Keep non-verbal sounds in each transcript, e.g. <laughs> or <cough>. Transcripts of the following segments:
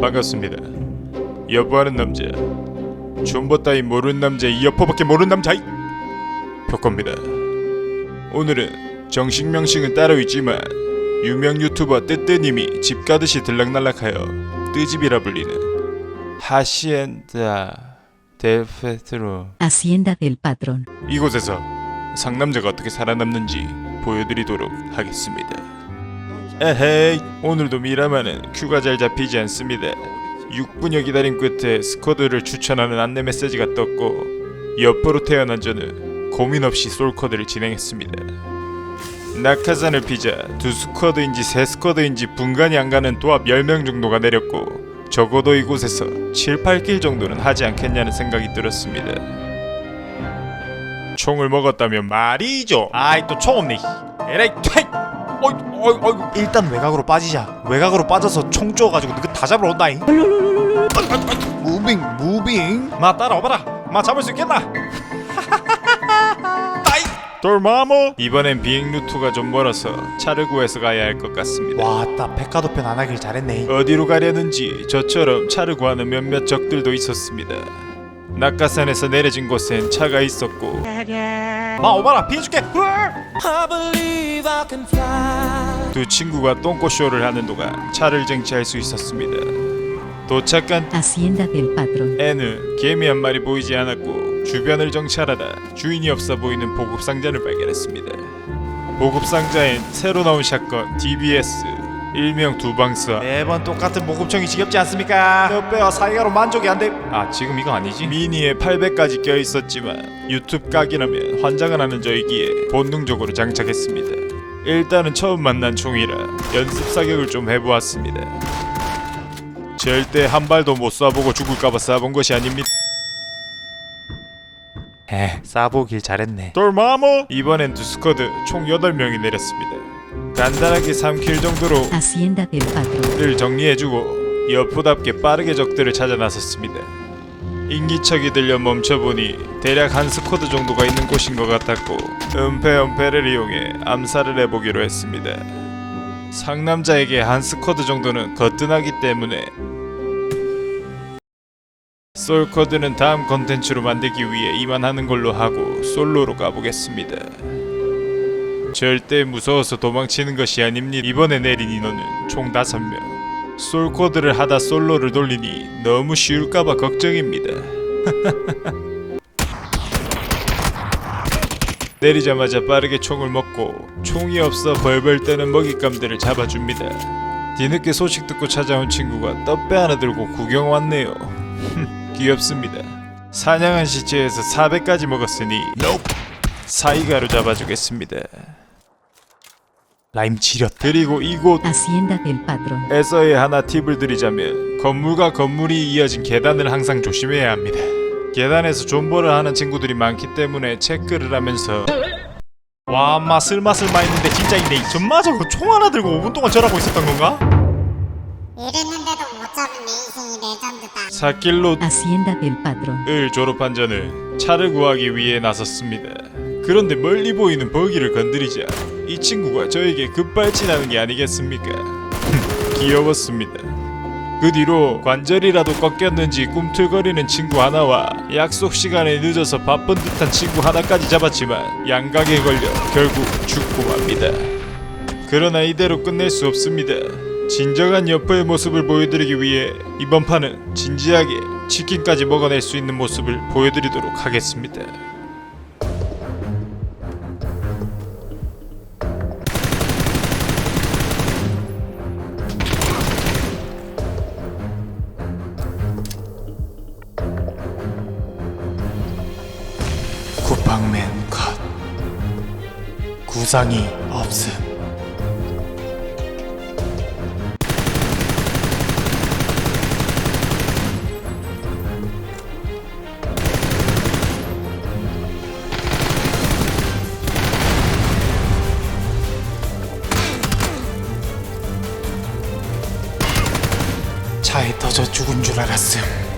반갑습니다. 여보하는 남자. 존버 따위 모르는 남자 이 여포밖에 모르는 남자 이 표코입니다. 오늘은 정식 명칭은 따로 있지만 유명 유튜버 뜨뜨님이 집 가듯이 들락날락하여 뜨집이라 불리는 하시엔다 델 페트로 Hacienda del Patrón. 이곳에서 상남자가 어떻게 살아남는지 보여드리도록 하겠습니다. 에헤이 오늘도 미라마는 큐가 잘 잡히지 않습니다. 6분여 기다림 끝에 스쿼드를 추천하는 안내 메시지가 떴고 여포로 태어난 저는 고민 없이 솔코드를 진행했습니다. 낙하산을 피자 두 스쿼드인지 세 스쿼드인지 분간이 안 가는 또합 10명 정도가 내렸고 적어도 이곳에서 7, 8킬 정도는 하지 않겠냐는 생각이 들었습니다. 총을 먹었다면 말이죠. 아이 또 총 없네 에라이 퇴 어이 어이 어이. 일단 외곽으로 빠지자. 외곽으로 빠져서 총 쪼가지고 너다 잡으러 온다잉. 무빙 무빙. 마 따라와봐라. 마 잡을 수 있겠나? <laughs> 따이. 돌마모. 이번엔 비행 루트가 좀 멀어서 차를 구해서 가야 할 것 같습니다. 와 따 백과도 편 안 하길 잘했네. 어디로 가려는지 저처럼 차를 구하는 몇몇 적들도 있었습니다. 낙하산에서 내려진 곳엔 차가 있었고 마 오봐라 피해줄게 두 친구가 똥꼬쇼를 하는 동안 차를 쟁취할 수 있었습니다. 도착한 Patrón. 애는 개미 한 마리 보이지 않았고 주변을 정찰하다 주인이 없어 보이는 보급 상자를 발견했습니다. 보급 상자엔 새로 나온 샷건 DBS 일명 두방사 매번 똑같은 보급총이 지겹지 않습니까 몇 배와 사이가로 만족이 안 돼 아 지금 이거 아니지? 미니에 800까지 껴 있었지만 유튜브 각이라면 환장을 하는 저이기에 본능적으로 장착했습니다. 일단은 처음 만난 총이라 연습 사격을 좀 해보았습니다. 절대 한 발도 못 쏴보고 죽을까봐 쏴본 것이 아닙니다. 에 싸보길 잘했네 돌마모 이번엔 두 스쿼드 총 8명이 내렸습니다. 간단하게 3킬 정도로. 를 정리해주고 여포답게 빠르게 적들을 찾아 나섰습니다. 인기척이 들려 멈춰보니 대략 한 스쿼드 정도가 있는 곳인 것 같았고 은폐은폐를 이용해 암살을 해보기로 했습니다. 상남자에게 한 스쿼드 정도는 거뜬하기 때문에 솔코드는 다음 컨텐츠로 만들기 위해 이만하는 걸로 하고 솔로로 가보겠습니다. 절대 무서워서 도망치는 것이 아닙니다. 이번에 내린 인원은 총 5명. 솔코드를 하다 솔로를 돌리니 너무 쉬울까봐 걱정입니다. <laughs> 내리자마자 빠르게 총을 먹고 총이 없어 벌벌 떠는 먹잇감들을 잡아줍니다. 뒤늦게 소식 듣고 찾아온 친구가 떡배 하나 들고 구경 왔네요. <laughs> 귀엽습니다. 사냥한 시체에서 400까지 먹었으니 사이가로 잡아주겠습니다. 라임 지렸다 그리고 이곳 Hacienda del Patrón. 에서의 하나 팁을 드리자면 건물과 건물이 이어진 계단을 항상 조심해야 합니다. 계단에서 존버를 하는 친구들이 많기 때문에 체크를 하면서 와 엄마 쓸맛쓸마 있는데 진짜 있네 전마 저거 총 하나 들고 5분 동안 절하고 있었던 건가? 이랬는데도 못 잡은 내 인생이 레전드다. 사킬롯을 Hacienda del Patrón. 졸업한 저는 차를 구하기 위해 나섰습니다. 그런데 멀리 보이는 버기를 건드리자 이 친구가 저에게 급발진하는 게 아니겠습니까? <laughs> 귀여웠습니다. 그 뒤로 관절이라도 꺾였는지 꿈틀거리는 친구 하나와 약속 시간에 늦어서 바쁜 듯한 친구 하나까지 잡았지만 양각에 걸려 결국 죽고 맙니다. 그러나 이대로 끝낼 수 없습니다. 진정한 여포의 모습을 보여드리기 위해 이번 판은 진지하게 치킨까지 먹어낼 수 있는 모습을 보여드리도록 하겠습니다. 구상이 없음. 차에 터져 죽은 줄 알았음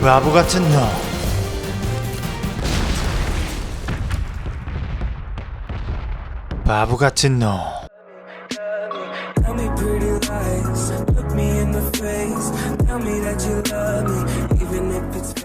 바보 같은 놈. 바보 같은 it's